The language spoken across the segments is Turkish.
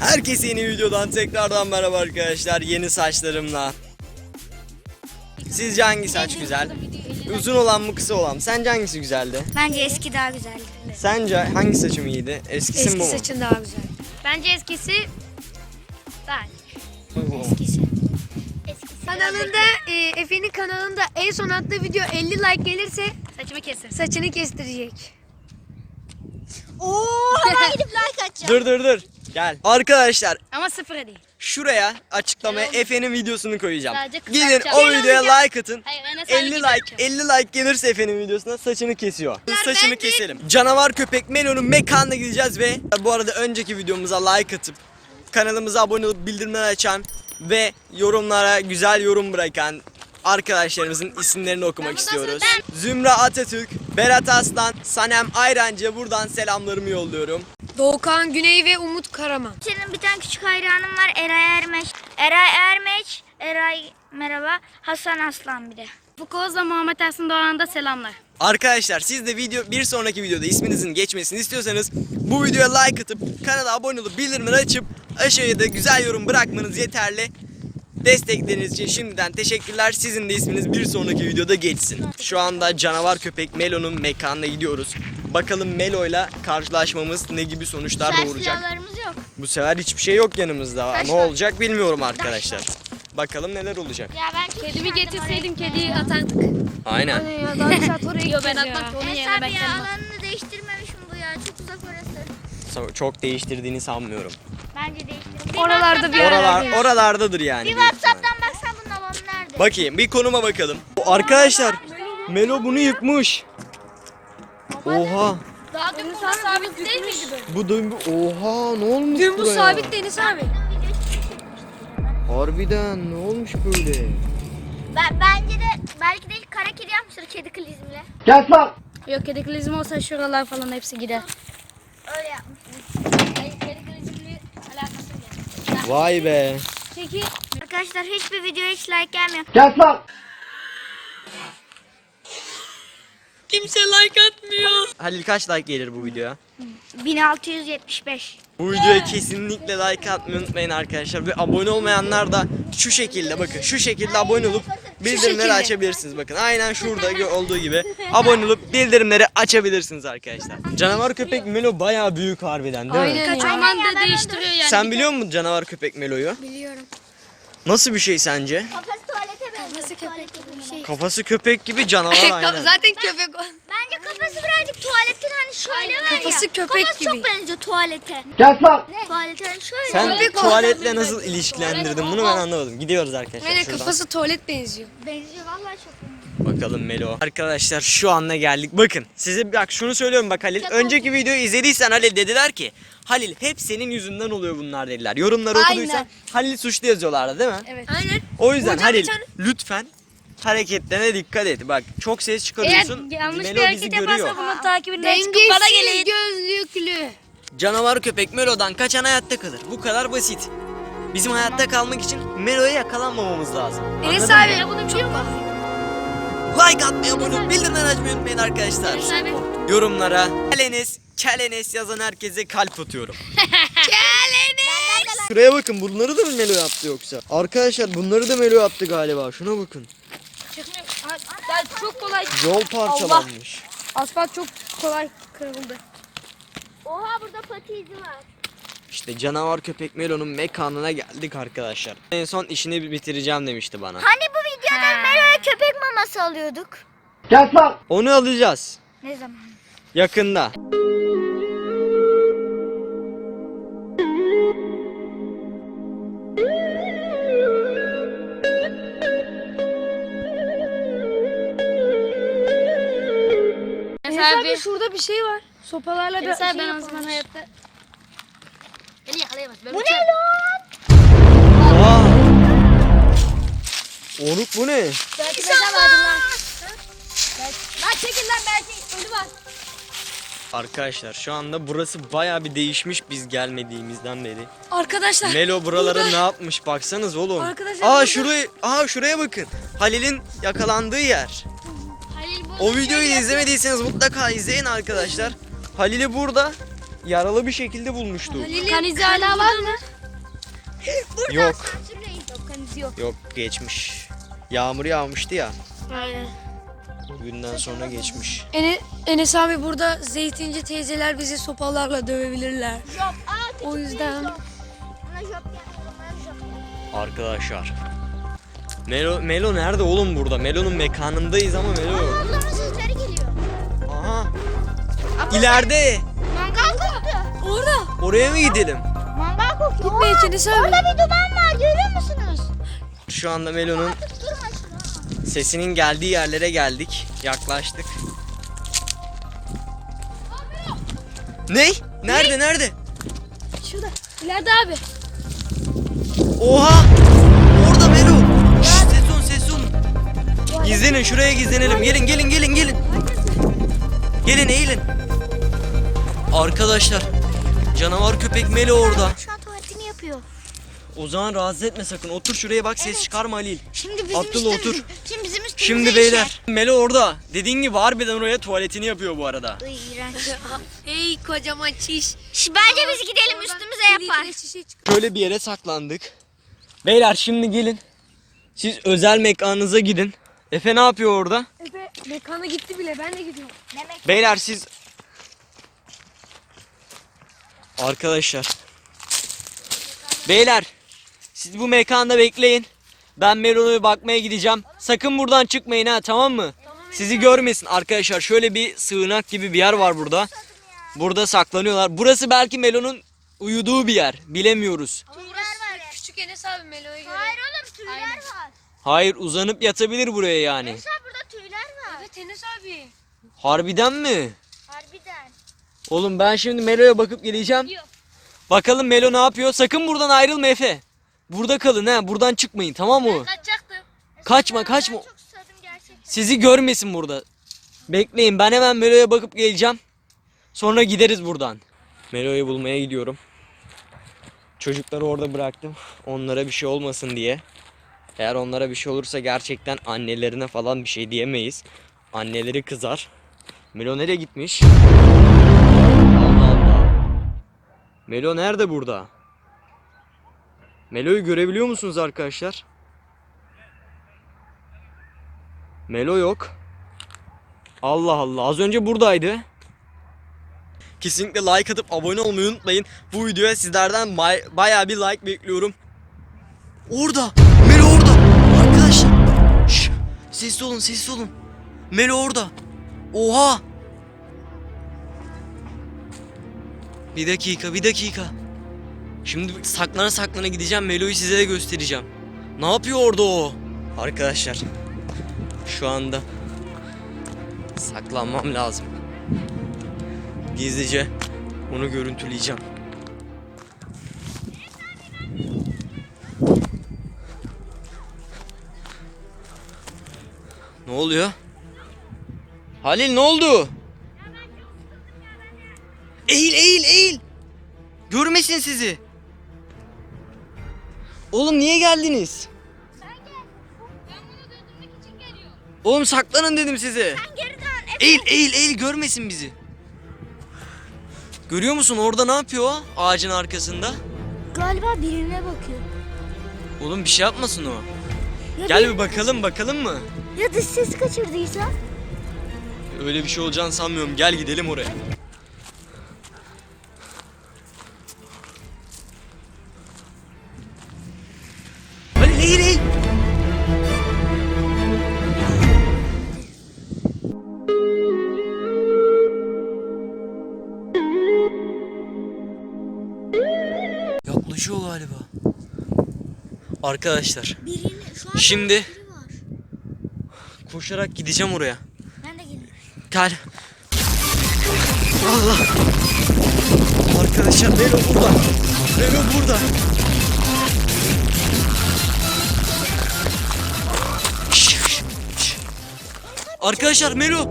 Herkese yeni videodan tekrardan merhaba arkadaşlar. Yeni saçlarımla. Sizce hangi saç güzel? Uzun olan mı kısa olan mı? Sence hangisi güzeldi? Bence eski daha güzeldi. Sence hangi saçım iyiydi? Eskisi mi Eski bu mu? saçın daha güzel. Bence eskisi daha Eskisi. Kanalında e, Efe'nin kanalında en son attığı video 50 like gelirse Saçımı kesin. saçını kestirecek. Oo, hemen gidip like atacağım. Dur dur dur. Gel. Arkadaşlar Ama sıfıra değil. şuraya açıklamaya Efe'nin videosunu koyacağım. Sadece kısa Gidin yapacağım. o videoya like atın. Hayır, ben de sadece 50 gibi like yapacağım. 50 like gelirse Efe'nin videosuna saçını kesiyor. Saçını keselim. Canavar köpek Melo'nun mekanına gideceğiz ve bu arada önceki videomuza like atıp kanalımıza abone olup bildirimleri açan ve yorumlara güzel yorum bırakan arkadaşlarımızın isimlerini okumak istiyoruz. Zümra Atatürk, Berat Aslan, Sanem Ayrancı'ya buradan selamlarımı yolluyorum. Doğukan Güney ve Umut Karaman. Senin bir tane küçük hayranım var Eray Ermeç. Eray Ermeç, Eray merhaba, Hasan Aslan bir de. Bu kozla Muhammed Ersin Doğan'a da selamlar. Arkadaşlar siz de video bir sonraki videoda isminizin geçmesini istiyorsanız bu videoya like atıp kanala abone olup bildirimleri açıp aşağıya da güzel yorum bırakmanız yeterli. Destekleriniz için şimdiden teşekkürler. Sizin de isminiz bir sonraki videoda geçsin. Şu anda canavar köpek Melo'nun mekanına gidiyoruz. Bakalım Melo'yla karşılaşmamız ne gibi sonuçlar doğuracak. Silahlarımız yok. Bu sefer hiçbir şey yok yanımızda. Taş Ne var. olacak bilmiyorum arkadaşlar. Bakalım neler olacak. Ya ben çok Kedimi getirseydim kediyi atardık. Aynen. Ya daha saat oraya Yo ben atmak ya. onun Enes yerine abi ben ya kendim alanını değiştirmemişim bu ya. Çok uzak orası. Çok değiştirdiğini sanmıyorum. Bence değiştirdim. Bir Oralarda bir Oralar, yerlerde. oralardadır yani. Bir büyük ihtimalle. Whatsapp'tan baksan bunun alanı nerede? Bakayım bir konuma bakalım. Arkadaşlar Melo bunu yıkmış. Oha. Daha dün bu sabit değil miydi böyle? Bu da oha ne olmuş Dün bu buraya? sabit Deniz abi. Harbiden ne olmuş böyle? Ben, bence de belki de kara kedi yapmıştır kedi klizmle. Yok kedi klizmi olsa şuralar falan hepsi gider. Öyle yapmıştır. Hayır kedi klizmli alakası yok. Vay be. Peki Arkadaşlar hiçbir videoya hiç like gelmiyor. Kimse like atmıyor. Halil kaç like gelir bu videoya? 1675. Bu videoya kesinlikle like atmayı unutmayın arkadaşlar. Ve abone olmayanlar da şu şekilde bakın şu şekilde abone olup bildirimleri şekilde. açabilirsiniz. Bakın aynen şurada olduğu gibi abone olup bildirimleri açabilirsiniz arkadaşlar. Canavar köpek Melo bayağı büyük harbiden değil mi? Aynen ya. Zamanda değiştiriyor yani. Sen biliyor musun canavar köpek Melo'yu? Biliyorum. Nasıl bir şey sence? Kafası Nasıl köpek gibi bir şey. Kafası köpek gibi canavar aynen. Zaten köpek o. Bence kafası birazcık tuvaletin hani şöyle var ya. Kafası köpek Kafası gibi. çok benziyor tuvalete. Tuvalete hani şöyle. Sen Köpek o. tuvaletle nasıl ilişkilendirdin bunu ben anlamadım. Gidiyoruz arkadaşlar Aynen şuradan. kafası tuvalet benziyor. Benziyor vallahi çok benziyor. Bakalım Melo. Arkadaşlar şu anda geldik. Bakın size bak şunu söylüyorum bak Halil. Önceki videoyu izlediysen Halil dediler ki Halil hep senin yüzünden oluyor bunlar dediler. Yorumları Aynen. okuduysan Halil suçlu yazıyorlardı değil mi? Evet. Aynen. O yüzden Hocam Halil bir tane- lütfen hareketlerine dikkat et. Bak çok ses Eğer çıkarıyorsun. yanlış bir Melo bizi hareket yaparsa görüyor. bunun takibinden çıkıp bana gelin. gözlüklü. Canavar köpek Melo'dan kaçan hayatta kalır. Bu kadar basit. Bizim hayatta kalmak için Melo'ya yakalanmamamız lazım. Enes abi bunu biliyor musun? Like atmayı, abone bildirimleri açmayı unutmayın arkadaşlar. Yorumlara Kelenes, Kelenes yazan herkese kalp atıyorum. Kelenes! Şuraya bakın bunları da mı Melo yaptı yoksa? Arkadaşlar bunları da Melo yaptı galiba. Şuna bakın. Ya çok kolay. Yol parçalanmış. Asfalt çok kolay kırıldı. Oha burada pati izi var. İşte canavar köpek Melo'nun mekanına geldik arkadaşlar. En son işini bitireceğim demişti bana. Hani bu videoda Melo'ya köpek maması alıyorduk. Onu alacağız. Ne zaman? Yakında. Abi. abi şurada bir şey var. Sopalarla bir Enes şey ben o zaman hayatta. Beni yakalayamaz. Ben Bu ne uçarım. lan? Onuk bu ne? Belki mezar vardır lan. Lan çekil lan belki ölü var. Arkadaşlar şu anda burası baya bir değişmiş biz gelmediğimizden beri. Arkadaşlar. Melo buralara Burada- ne yapmış baksanız oğlum. Arkadaşlar Aa burada- şuraya, aa şuraya bakın. Halil'in yakalandığı yer. Halil bu. O videoyu izlemediyseniz mutlaka izleyin arkadaşlar. Halil'i burada yaralı bir şekilde bulmuştu. Kanizi hala var mı? Yok. Kanısı yok. Yok geçmiş. Yağmur yağmıştı ya. Aynen. Bugünden sonra geçmiş. Ene, Enes abi burada zeytinci teyzeler bizi sopalarla dövebilirler. Job. Aa O yüzden- geldi. Arkadaşlar. Melo, Melo nerede oğlum burada? Melo'nun mekanındayız ama Melo yok. Ablamın sesleri geliyor. Aha. İleride. Mangal koktu. Orada. Oraya mı gidelim? Mangal kokuyor. Gitme Enes abi. Orada bir duman var görüyor musunuz? Şu anda Melo'nun. Sesinin geldiği yerlere geldik. Yaklaştık. Ne? Nerede nerede? Şurada. İleride abi. Oha! Orada Melo. Şşş, ses olun ses olun. Gizlenin şuraya gizlenelim. Gelin gelin gelin gelin. Gelin eğilin. Arkadaşlar canavar köpek Melo orada. Şu an tuvaletini yapıyor. O zaman rahatsız etme sakın. Otur şuraya bak ses çıkarma Halil. Şimdi bizim Abdullah, üstümüz- otur. Şimdi bizim üstümüze Şimdi işer. beyler Melo orada. Dediğin gibi harbiden oraya tuvaletini yapıyor bu arada. İğrenç. Ey kocaman çiş. Şş, Bence biz gidelim üstümüze yapar. Şöyle bir yere saklandık. Beyler şimdi gelin. Siz özel mekanınıza gidin. Efe ne yapıyor orada? Efe mekana gitti bile ben de gidiyorum. Beyler siz Arkadaşlar Beyler Siz bu mekanda bekleyin Ben Melo'ya bakmaya gideceğim Sakın buradan çıkmayın ha tamam mı? Sizi görmesin arkadaşlar şöyle bir sığınak gibi bir yer var burada Burada saklanıyorlar Burası belki Melo'nun uyuduğu bir yer Bilemiyoruz tüyler var ya. Küçük Enes abi Melo'ya göre. Hayır oğlum tüyler var. Hayır uzanıp yatabilir buraya yani Mesela burada tüyler var. Evet Enes abi. Harbiden mi? Harbiden. Oğlum ben şimdi Melo'ya bakıp geleceğim. Bakalım Melo ne yapıyor? Sakın buradan ayrılma Efe. Burada kalın ha. Buradan çıkmayın tamam mı? Kaçacaktım. Kaçma kaçma. çok susadım gerçekten. Sizi görmesin burada. Bekleyin ben hemen Melo'ya bakıp geleceğim. Sonra gideriz buradan. Melo'yu bulmaya gidiyorum. Çocukları orada bıraktım. Onlara bir şey olmasın diye. Eğer onlara bir şey olursa gerçekten annelerine falan bir şey diyemeyiz. Anneleri kızar. Melo nereye gitmiş? Allah Allah. Melo nerede burada? Melo'yu görebiliyor musunuz arkadaşlar? Melo yok. Allah Allah. Az önce buradaydı. Kesinlikle like atıp abone olmayı unutmayın. Bu videoya sizlerden bay- bayağı bir like bekliyorum. Orada. Melo orada. Arkadaşlar. Şş, sessiz olun sessiz olun. Melo orada. Oha. Bir dakika bir dakika. Şimdi saklana saklana gideceğim. Melo'yu size de göstereceğim. Ne yapıyor orada o? Arkadaşlar. Şu anda saklanmam lazım. Gizlice onu görüntüleyeceğim. Ne oluyor? Halil ne oldu? Eğil eğil eğil. Görmesin sizi. Oğlum niye geldiniz? Oğlum saklanın dedim size. Geri dön. Eğil eğil eğil görmesin bizi. Görüyor musun orada ne yapıyor o ağacın arkasında? Galiba birine bakıyor. Oğlum bir şey yapmasın o. Ya Gel bir- bir bakalım bakalım mı? Ya dış ses kaçırdıysa? Öyle bir şey olacağını sanmıyorum. Gel gidelim oraya. Arkadaşlar Birini şu an Şimdi- biri var. koşarak gideceğim oraya. Ben de geliyorum. Gel. Allah. Arkadaşlar Melo burada. Melo burada. Şş, şş, şş. Arkadaşlar Melo.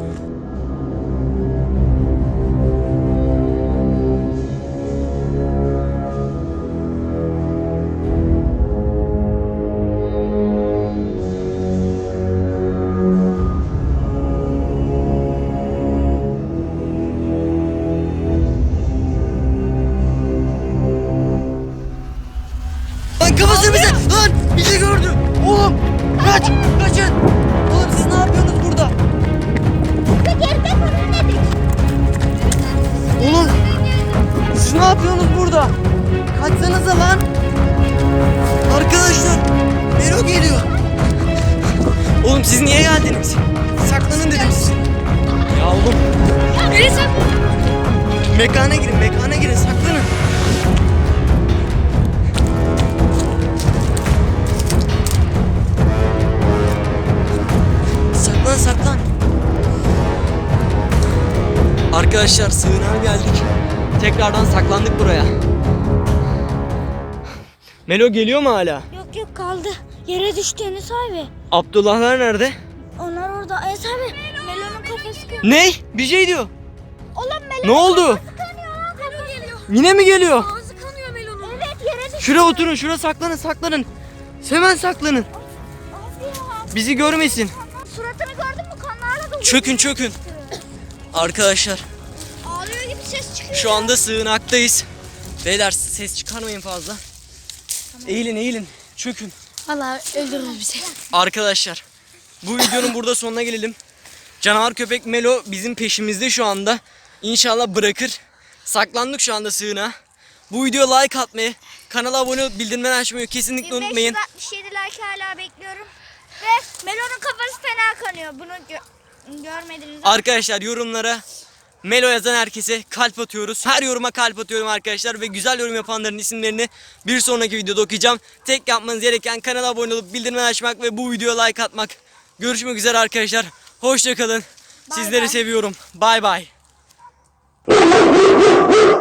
Ne yapıyorsunuz burada? Kaçsanıza lan. Arkadaşlar Melo geliyor. Oğlum siz niye geldiniz? Saklanın dedim size. Ya oğlum Neresi? mekana girin mekana girin saklanın. Saklan saklan. Arkadaşlar sığınağa geldik. Tekrardan saklandık buraya. Melo geliyor mu hala? Yok yok kaldı. Yere düştü Enes abi. Abdullahlar nerede? Onlar orada. Enes abi. Melon'un kafası kırık. Ne? Bir şey diyor. Oğlum Melon Ne oldu? kanıyor lan. Melon geliyor. Yine mi geliyor? Ağzı kanıyor Melon'un. Evet yere düştü. Şuraya oturun, şuraya saklanın, saklanın. Hemen saklanın. Abi ya. Bizi görmesin. Suratını gördün mü? Kanlarla dolu. Çökün, çökün. Arkadaşlar, ses çıkıyor. şu anda sığınaktayız. Beyler ses çıkarmayın fazla. Eğilin, eğilin. Çökün. Valla öldürür bizi. Arkadaşlar, bu videonun burada sonuna gelelim. Canavar köpek Melo bizim peşimizde şu anda. İnşallah bırakır. Saklandık şu anda sığınağa. Bu videoya like atmayı, kanala abone olup bildirimleri açmayı kesinlikle unutmayın. 1567 like hala bekliyorum. Ve Melon'un kafası fena kanıyor. Bunu gö- görmediniz. Arkadaşlar yorumlara Melo yazan herkese kalp atıyoruz. Her yoruma kalp atıyorum arkadaşlar ve güzel yorum yapanların isimlerini bir sonraki videoda okuyacağım. Tek yapmanız gereken kanala abone olup bildirimleri açmak ve bu videoya like atmak. Görüşmek üzere arkadaşlar. Hoşçakalın. Sizleri seviyorum. Bay bay.